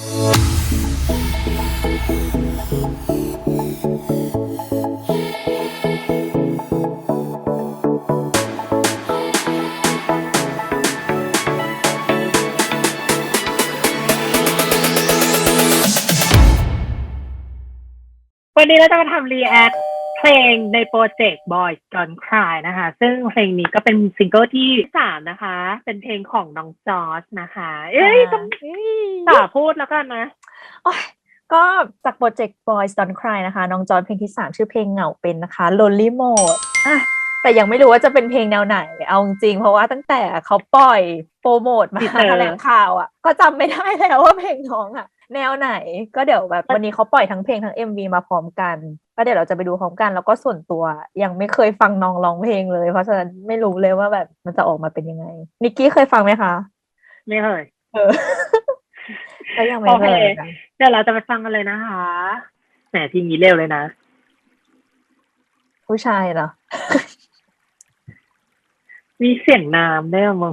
วันนี้เราจะมาทำรีแอค เพลงในโปรเจกต์ Boys Don't Cry นะคะ ซึ่งเพลงนี้ก็เป็นซิงเกิลที่สามนะคะ เป็นเพลงของน้องจอร์จนะคะ เอ้ยต้องต่าพูดแล้วกันนะโอ๊ยก็จากโปรเจกต์ Boys Don't Cry นะคะ น้องจอนเพลงที่ 3 ชื่อเพลงเหงาเป็นนะคะ Lonely Mode อะแต่ยังไม่รู้ว่าจะเป็นเพลงแนวไหน เอาจริงๆเพราะว่าตั้งแต่เขาปล่อยโปรโมทมา Teaser แถลงข่าวอะ ก็จำไม่ได้แล้วว่าเพลงน้องอะ แนวไหนก็เดี๋ยวแบบวันนี้เขาปล่อยทั้งเพลงทั้ง MV มาพร้อมกัน ก็เดี๋ยวเราจะไปดูพร้อมกันแล้วก็ส่วนตัวยังไม่เคยฟังน้องร้องเพลงเลย เพราะฉะนั้นไม่รู้เลยว่าแบบมันจะออกมาเป็นยังไงนิกกี้เคยฟังไหมคะไม่เคยเออก็ยังไม่เคยโอเคเดี๋ยวเราจะไปฟังกันเลยนะคะแหมทีนี้เร็วเลยนะ ผู้ชายเหรอมีเสียงน้ำได้วยอะมึง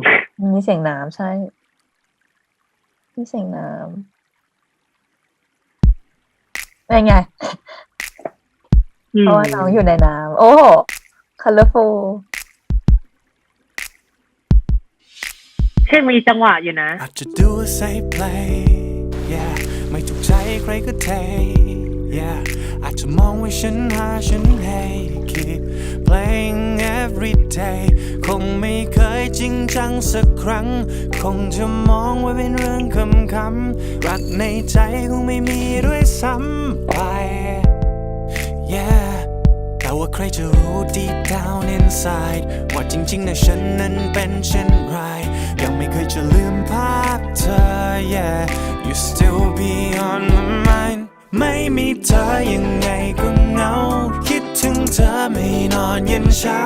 มีเสียงน้ำใช่ มีเสียงน้ำเป็นไง เพราะว่าน้องอยู่ในน้ำโอ้ colorful เพลงมีจังหวะอยู่นะ อาจจะดูใส่เพลง yeah ไม่ถูกใจใครก็เท yeah อาจจะมองว่าฉันหาฉันให้ keep playing every day คงไม่เคยจริงจังสักครั้ง คงจะมองว่าเป็นเรื่องคำคำๆรักในใจคงไม่มีด้วยซ้ำไป yeah แต่ว่า ใครจะรู้ deep down inside ว่าจริงๆนะฉันนั้นเป็นเช่นไร ยังไม่เคยจะลืมภาพเธอ yeah you still be on my mind ไม่มีเธอยังไงก็เหงา คิดถึงเธอไม่นอนเย็นเช้า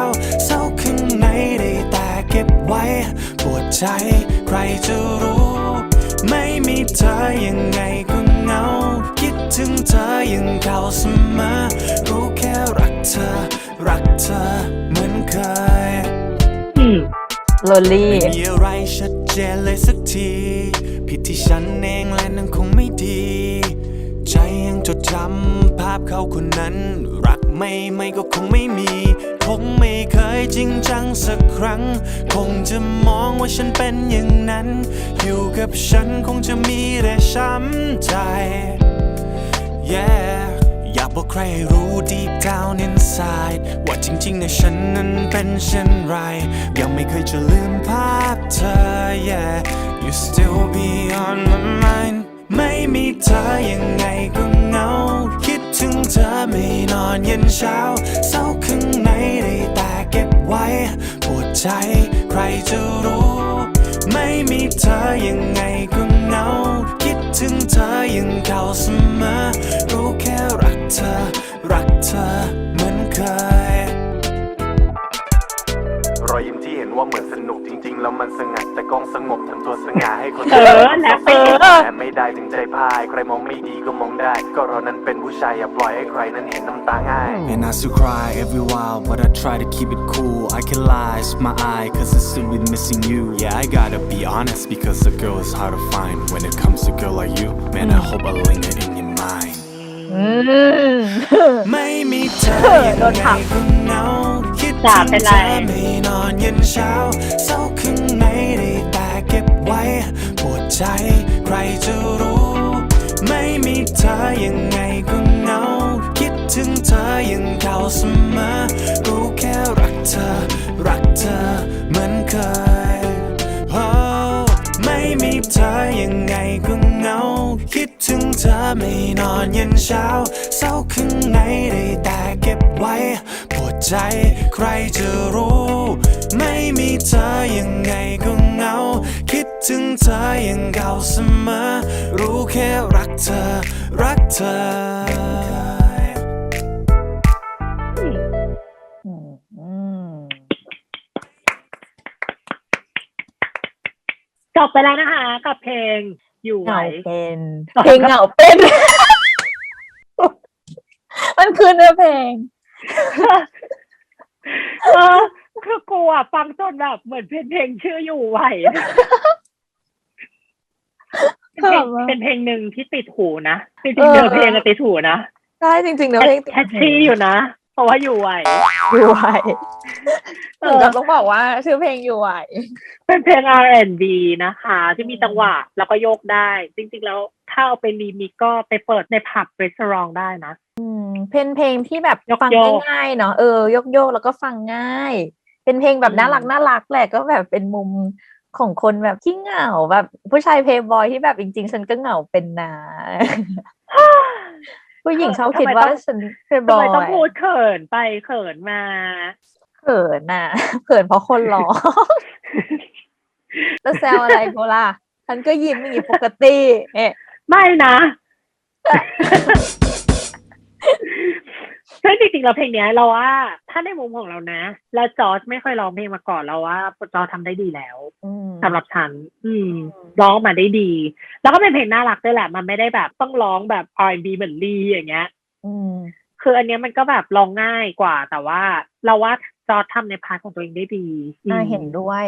เศร้าข้างในได้แต่เก็บไว้ ปวดใจใครจะรู้ ไม่มีเธอยังไงก็เหงา ถึงเธอยังเก่าเสมอรู้แค่รักเธอ รักเธอเหมือนเคยอืม lonely ไม่มีอะไรชัดเจนเลยสักที ผิดที่ฉันเองและนั้นคงไม่ดี ใจยังจดจำภาพเขาคนนั้น รักไม่ไม่ก็คงไม่มี คงไม่เคยจริงจังสักครั้ง คงจะมองว่าฉันเป็นอย่างนั้น อยู่กับฉันคงจะมีแต่ช้ำใจ yeah อยากบอกใครให้รู้ deep down inside ว่าจริงๆนะฉันนั้นเป็นเช่นไร ยังไม่เคยจะลืมภาพเธอ yeah you still be on my mind ไม่มีเธอยังไงก็เหงา คิดถึงเธอไม่นอนเย็นเช้าเศร้าข้างในได้แต่เก็บไว้ปวดใจใครจะรู้ ไม่มีเธอยังไงก็เหงา ถึงเธอยังเก่าเสมอ รู้แค่รักเธอ รักเธอเหมือนเคย รอยยิ้มที่เห็นว่าเหมือนสนุกจริง ๆ แล้วมันสงัดแต่กล้องสงบทำตัวสง่าให้คน เออแล้วเออ แต่ไม่ได้ถึงใจพาย ใครมองไม่ดีก็มองได้ ก็เรานั้นเป็นผู้ชายอย่าปล่อยให้ใครนั้นเห็นน้ำตาง่าย And I still cry every while, but I try to keep it cool. I can lie, it's my eye, cause it's still been missing you. Yeah, I gotta be honest, because a girl is hard to find. When it comes to a girl like you, man, I hope I linger in your mind. อืมไม่มีเธอยังโดนไงถามก็เหงาคิดด่าถึงเป็นเธไรอไม่นอนเย็นเช้าเศร้าข้างในได้แต่เก็บไว้ปวด ใจ ใครจะรู้ ไม่มีเธอยังไงก็เหงา คิดถึงเธอยังเก่าเสมอ รู้แค่รักเธอ รักเธอเหมือนเคยโอ้ไม่มีเธอยังไงก็เหงา คิดถึงเธอไม่นอนย็นเช้า เศร้าข้างในได้แต่เก็บไว้ปวดใจ ใครจะรู้ ไม่มีเธอยังไงก็ ถึงเธอยังเก่าเสมอ รู้แค่รักเธอ รักเธออืมอืมจบไปแล้วนะคะ กับเพลงอยู่เหไหว งาเป็นเพลงเหงาเป็น มันคือเนื้อเพลง เออคือกูอะฟังจนแบบเหมือนเพลงเพลงชื่ออยู่ไหว เป็นเพลงชอบมากเป็นเพลงหนึ่งที่ติดหูนะจริงเอๆอเนื้อเพลงก็ติดหูนะใช่จริงๆเนื้อเพลงติดแคชชี่อยู่นะ เพราะว่าอยู่ไหวอยู่ไหวเอถึงอกับต้องบอกว่า ชื่อเพลงอยู่ไหวเป็นเพลง R&B นะคะ ที่มีจังหวะแล้วก็โยกได้ จริง ๆ แล้วถ้าเอาไปรีมิกก็ไปเปิดในผับรีสอร์ทได้นะอืมเป็นเพลงที่แบบยกฟังโยกง่ายๆเนาะเออยกโยกๆแล้วก็ฟังง่าย เป็นเพลงแบบอืมน่ารักน่ารักแหละก็แบบเป็นมุม ของคนแบบที่เหงาแบบผู้ชายเพย์บอยที่แบบจริง ๆ ฉันก็เหงาเป็นนะผู้หญิงชอบคิดว่าฉันเพย์บทำอไมยต้องพูดเขินไปเขินมาเขินน่ะเขินเพราะคนร้องแล้วแซวอะไรกูล่ะฉันก็ยิ้มอย่างนี้ปกติ เอ๊ะไม่นะ ซึ่งจริงๆเราเพลงเนี้ยเราว่า ถ้าในมุมของเรานะแล้วจอร์จไม่เคยร้องเพลงมาก่อนเราว่าจอร์จทำได้ดีแล้วอืมสำหรับฉัน อืมร้องมาได้ดี แล้วก็เป็นเพลงน่ารักด้วยแหละ มันไม่ได้แบบต้องร้องแบบ R&B เหมือนลีอย่างเงี้ย อืมคืออันเนี้ยมันก็แบบร้องง่ายกว่า แต่ว่าเราว่าจอร์จทำในพาร์ทของตัวเองได้ดีน่าอืมเห็นด้วย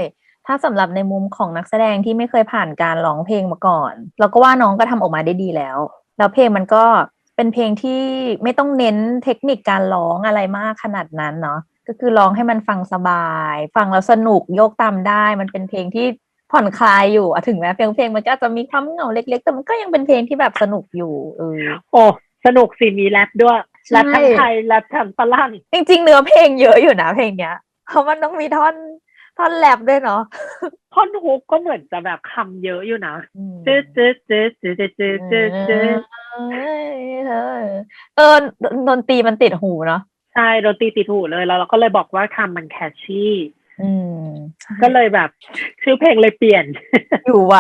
ถ้าสำหรับในมุมของนักแสดงที่ไม่เคยผ่านการร้องเพลงมาก่อน เราก็ว่าน้องก็ทำออกมาได้ดีแล้ว แล้วเพลงมันก็ เป็นเพลงที่ไม่ต้องเน้นเทคนิคการร้องอะไรมากขนาดนั้นเนาะก็คือร้องให้มันฟังสบาย ฟังแล้วสนุกโยกตามได้ มันเป็นเพลงที่ผ่อนคลายอยู่อะถึงแม้เพลงเพลงมันก็อาจจะมีความเหงาเล็ก ๆ แต่มันก็ยังเป็นเพลงที่แบบสนุกอยู่เออโอ้สนุกสิมีแรปด้วยใช่แรปทั้งไทยแรปทั้งฝรั่งจริงๆเนื้อเพลงเยอะอยู่นะเพลงเนี้ยเพราะมันต้องมีท่อน ท่อนแรปด้วยเนาะท่อนฮุกก็เหมือนจะแบบคำเยอะอยู่นะอืมจืดจืดจืดจืดจืดจืดจืดเออดนตรีมันติดหูเนาะใช่ดนตรีติดหูเลยแล้วเราก็เลยบอกว่าคำมันแคชชี่อืมก็เลยแบบ ชื่อเพลงเลยเปลี่ยน อยู่ไหว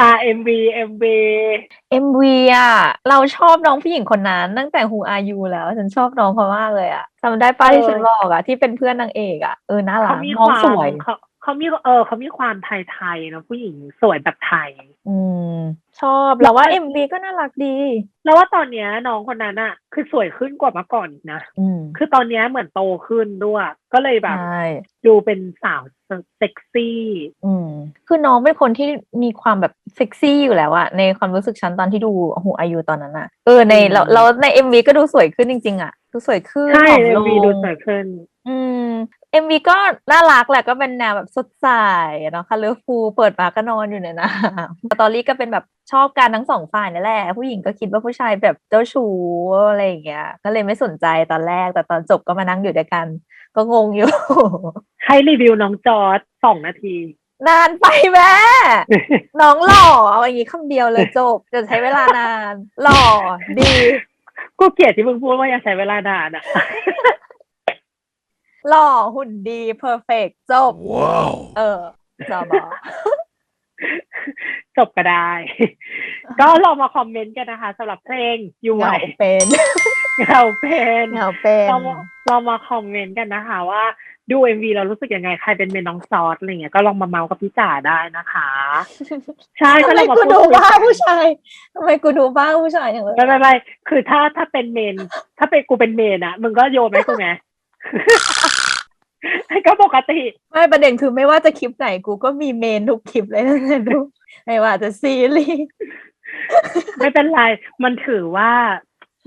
อ่า MV MV MV อะ เราชอบน้องผู้หญิงคนนั้นตั้งแต่ Who Are You แล้ว ฉันชอบน้องเขามากเลยอะจำได้ป้าที่ฉันบอกอะ ที่เป็นเพื่อนนางเอกอะ เออ น่ารัเขากมีน้คองวามสวยเขาเขามีเออเขามีความไทยๆเนอะผู้หญิงสวยแบบไทย อืม ชอบแล้วว่า MV ก็น่ารักดี แล้วว่าตอนเนี้ยน้องคนนั้นอะคือสวยขึ้นกว่าเมื่อก่อนอีกนะ อืม คือตอนเนี้ยเหมือนโตขึ้นด้วย ก็เลยแบบ ใช่ ดูเป็นสาวเซ็กซี่ อืม คือน้องเป็นคนที่มีความแบบเซ็กซี่อยู่แล้วอะในความรู้สึกฉันตอนที่ดูหูอายุตอนนั้นอะเออในอืมแล้วแล้วในเอ็มวีก็ดูสวยขึ้นจริง ๆอะดูสวยขึ้นใช่ผอมเอ็ลมง วีดูสวยขึ้นอืม เอ็มวีก็น่ารักแหละก็เป็นแนวแบบสดใสเนาะคัลเลอร์ฟูเปิดมาก็นอนอยู่ในน้ำสตอรี่ก็เป็นแบบชอบกันทั้งสองฝ่ายนั่นแหละ ผู้หญิงก็คิดว่าผู้ชายแบบเจ้าชู้อะไรอย่างเงี้ย ก็เลยไม่สนใจตอนแรก แต่ตอนจบก็มานั่งอยู่ด้วยกัน ก็งงอยู่ให้รีวิวน้องจอร์ดสองนาที นานไปแม่น้องหล่อเอาอย่างนี้คำเดียวเลยจบจะใช้เวลานาน หล่อดี กูเกลียดที่มึงพูดว่าอย่าใช้เวลานานอะ หล่อหุ่นดีเพอร์เฟกจบ Wow. เออจอบอ จบก็ได้ ก็ลองมาคอมเมนต์กันนะคะสำหรับเพลงอยู่เหไหวงาเป็นเราเป็นเหงาเป็นเรามาเรามาคอมเมนต์กันนะคะ ว่าดูเอ็มวีเรารู้สึกยังไงใครเป็นเมนน้องซอสอะไรเงี้ยก็ลองมาเมาส์กับพี่จ๋าได้นะคะ ใช่ก็ทำลไมองมากูพูดดูคุยบ้ากันผู้ชายทำไมกูดูบ้าผู้ชายอย่างเลยไม่ไม่ไม่คือถ้าถ้าเป็นเมน ถ้าเป็นกูเป็นเมนอะมึงก็โยนไหมกูไง ก็ปกติ ไม่ประเด็นคือไม่ว่าจะคลิปไหนกูก็มีเมนทุกคลิปเลยนะดูไม่ว่าจะซีรีส์ไม่เป็นไร มันถือว่า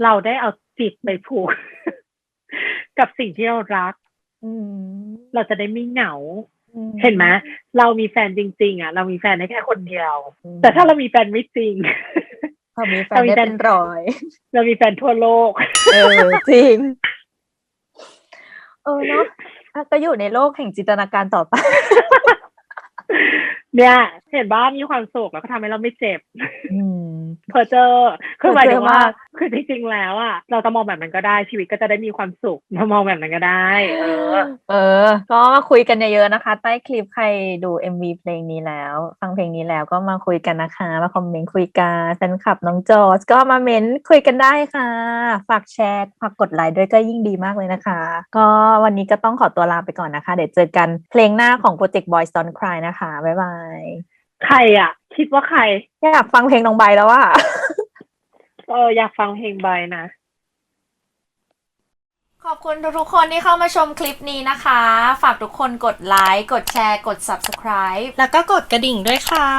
เราได้เอาจิตไปผูก กับสิ่งที่เรารักอืมเราจะได้ไม่เหงาอืมเห็นไหมเรามีแฟนจริง ๆ อะ เรามีแฟนได้แค่คนเดียวอืมแต่ถ้าเรามีแฟนไม่จริงพอมีแฟนได้เป็นร้อย เรามีแฟนทั่วโลก เออจริง เออเนาะอะ ก็อยู่ในโลกแห่งจินตนาการต่อไป เนี่ย เห็นบ้ามีความสุขแล้วก็ทำให้เราไม่เจ็บ อืม เพอเจอคือหมายถึงว่าเพอเจอมากคือจริงๆแล้วอะเราจะมองแบบนั้นก็ได้ชีวิตก็จะได้มีความสุขเรามองแบบนั้นก็ได้ เออ เออ ก็มาคุยกันเยอะๆนะคะ ใต้คลิปใครดู MV เพลงนี้แล้ว ฟังเพลงนี้แล้วก็มาคุยกันนะคะมาคอมเมนต์คุยกันแฟนคลับน้องจอสก็มาเม้นคุยกันได้ค่ะ ฝากแชร์ฝากกดไลค์ด้วยก็ยิ่งดีมากเลยนะคะ ก็วันนี้ก็ต้องขอตัวลาไปก่อนนะคะ เดี๋ยวเจอกันเพลงหน้าของโปรเจกต์ Boys Don't Cry นะคะบ๊ายบาย ใครอะ คิดว่าใคร อยากฟังเพลงน้องใบแล้วว่า เอออยากฟังเพลงใบนะขขอบคุณทุกๆคนที่เข้ามาชมคลิปนี้นะคะ ฝากทุกคนกดไลค์ กดแชร์ กด subscribe แล้วก็กดกระดิ่งด้วยค่ะ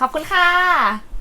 ขอบคุณค่ะ